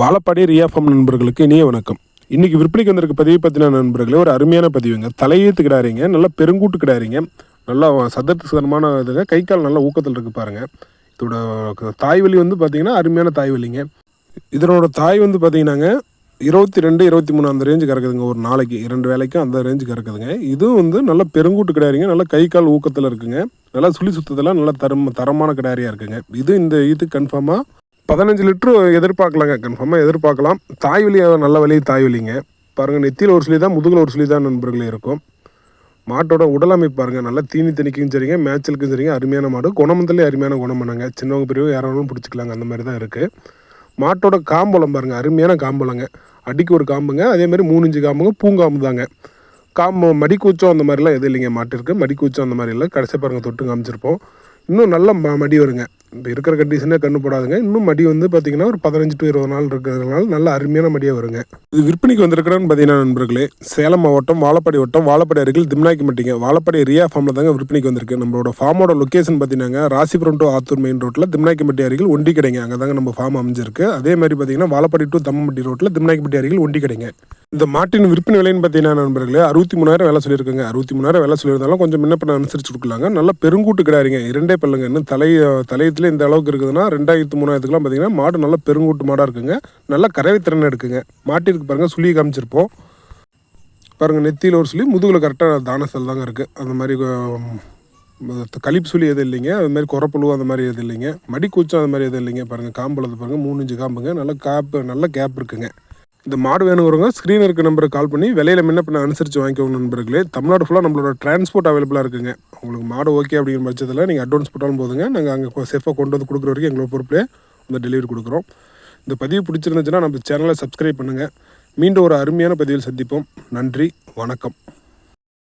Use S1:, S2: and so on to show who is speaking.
S1: வாழப்பாடி ரியாஃபம் நண்பர்களுக்கு இனிய வணக்கம். இன்றைக்கி விற்பனைக்கு வந்திருக்க பதிவு பற்றின நண்பர்களே ஒரு அருமையான பதிவுங்க. தலையீத்து கிடாரிங்க நல்லா பெருங்கூட்டு கிடாரிங்க நல்லா சதத்து சதமான இதுங்க. கை கால் நல்லா ஊக்கத்தில் இருக்கு பாருங்க. இதோட தாய் வலி வந்து பார்த்தீங்கன்னா அருமையான தாய் வலிங்க. இதனோட தாய் வந்து பார்த்தீங்கன்னாங்க இருபத்தி ரெண்டு இருபத்தி மூணு அந்த ரேஞ்சு கறக்குதுங்க. ஒரு நாளைக்கு இரண்டு வேலைக்கும் அந்த ரேஞ்சு கறக்குதுங்க. இதுவும் வந்து நல்லா பெருங்கூட்டு கிடாரிங்க நல்லா கை கால் ஊக்கத்தில் இருக்குங்க. நல்லா சுழி சுத்தத்தில் நல்லா தரம் தரமான கிடாரியாக இருக்குங்க. இது இந்த இது கன்ஃபார்மாக பதினஞ்சு லிட்ரு எதிர்பார்க்கலாங்க கன்ஃபார்மாக எதிர்பார்க்கலாம். தாய் வலி நல்ல வலி தாய் வலிங்க. பாருங்கள் நெத்தியில் ஒரு சுழி தான் முதுகில் ஒரு சுழி தான் நண்பர்களே இருக்கும். மாட்டோட உடலமைப்பு பாருங்கள் நல்லா தீனி தணிக்கும் சரிங்க மேய்ச்சலுக்கும் சரிங்க அருமையான மாடு. குணமந்தலே அருமையான குணம் பண்ணாங்க சின்னவங்க பெரியவங்க யாராலும் பிடிச்சிக்கலாங்க அந்த மாதிரி தான் இருக்குது மாட்டோட காம்பளம் பாருங்கள் அருமையான காம்பளங்க. அடிக்கு ஒரு காம்புங்க அதே மாதிரி மூணு இஞ்சு காம்புங்க பூங்காம்பு தாங்க. காம்பு மடிக்கூச்சம் அந்த மாதிரிலாம் எதுவும் இல்லைங்க மாட்டிற்கு. மடிக்கூச்சம் அந்த மாதிரி இல்லை. கடைசி பாருங்கள் தொட்டு காமிச்சிருப்போம். இன்னும் நல்ல ம- மடி வருங்க. இப்போ இருக்கிற கண்டிஷனே கண்ணு போடாதுங்க. இன்னும் மடி வந்து பார்த்தீங்கன்னா ஒரு பதினஞ்சு டு இருபது நாள் இருக்கிறதுனால நல்ல அருமையான மடியாக வருங்க. இது விற்பனைக்கு வந்திருக்கிறேன்னு பார்த்தீங்கன்னா நண்பர்களே. சேலம் மாவட்டம் வாழப்பாடி வட்டம் வாழப்பாடி அருகில் திம்னாக்கி மட்டிங்க. வாழப்பாடி ரியா ஃபார்மில் தாங்க விற்பனைக்கு வந்திருக்கு. நம்மளோட ஃபார்மோட லொக்கேஷன் பார்த்தீங்கன்னா ராசிபுரம் டு ஆத்தூர் மெயின் ரோட்டில் திம்னாக்கிப்பட்டி அருகில் ஒண்டி கடைங்க அங்கே தாங்க நம்ம ஃபார்ம் அமைஞ்சிருக்கு. அதே மாதிரி பார்த்தீங்கன்னா வாழப்பாடி டு தம்மம்பட்டி ரோட்டில் திம்னாக்கிப்பட்டி அருகில் ஒண்டி கடைங்க இந்த மாட்டின் விற்பனை விலைன்னு பார்த்தீங்கன்னா நண்பர்களே அறுபத்தி மூணாயிரம் வேலை சொல்லியிருக்காங்க. அறுபத்தி மூணாயிரம் வேலை சொல்லியிருந்தாலும் கொஞ்சம் முன்ன பண்ண அனுசரிச்சு கொடுக்கலாங்க. நல்ல பெருங்கூட்டு கிடையாதுங்க இரண்டே பல்லுங்க. இன்னும் தலை தலையத்தில் இந்த அளவுக்கு இருக்குதுன்னா ரெண்டாயிரத்து மூணாயிரத்துக்குலாம் பார்த்தீங்கன்னா மாடு நல்ல பெருங்கூட்டு மாடாக இருக்குங்க. நல்ல கறவை திறன் எடுக்குங்க. மாட்டிற்கு பாருங்கள் சுழி காமிச்சிருப்போம். பாருங்கள் நெத்தியில் ஒரு சுழி முதுகில் கரெக்டாக தானசல் தாங்க இருக்குது அந்த மாதிரி கழிப்பு சுழி எதுவும் இல்லைங்க. அது மாதிரி குறப்புழு அந்த மாதிரி எதுவும் இல்லைங்க. மடிக்கூச்சம் அந்த மாதிரி எதுவும் இல்லைங்க. பாருங்கள் காம்பளது பாருங்கள் மூணு இன்ச்சு காம்புங்க. நல்ல காப்பு நல்ல கேப் இருக்குங்க. இந்த மாடு வேணுங்கிறவங்க ஸ்க்ரீன் இருக்க நம்பருக்கு கால் பண்ணி விலையில முன்ன பண்ண அனுசரித்து வாங்கிக்கோங்க நண்பர்களே. தமிழ்நாடு ஃபுல்லாக நம்மளோட டிரான்ஸ்போர்ட் அவைலபிளாக இருக்குங்க. உங்களுக்கு மாடு ஓகே அப்படிங்கிற பட்சத்தில் நீங்கள் அட்வான்ஸ் போட்டாலும் போதுங்க. நாங்கள் அங்கே சேஃபாக கொண்டு வந்து கொடுக்குற வரைக்கும் எங்களோட பொறுப்பிலே அந்த டெலிவரி கொடுக்குறோம். இந்த பதிவு பிடிச்சிருந்துச்சுன்னா நம்ம சேனலை சப்ஸ்கிரைப் பண்ணுங்கள் மீண்டும் ஒரு அருமையான பதிவில் சந்திப்போம். நன்றி வணக்கம்.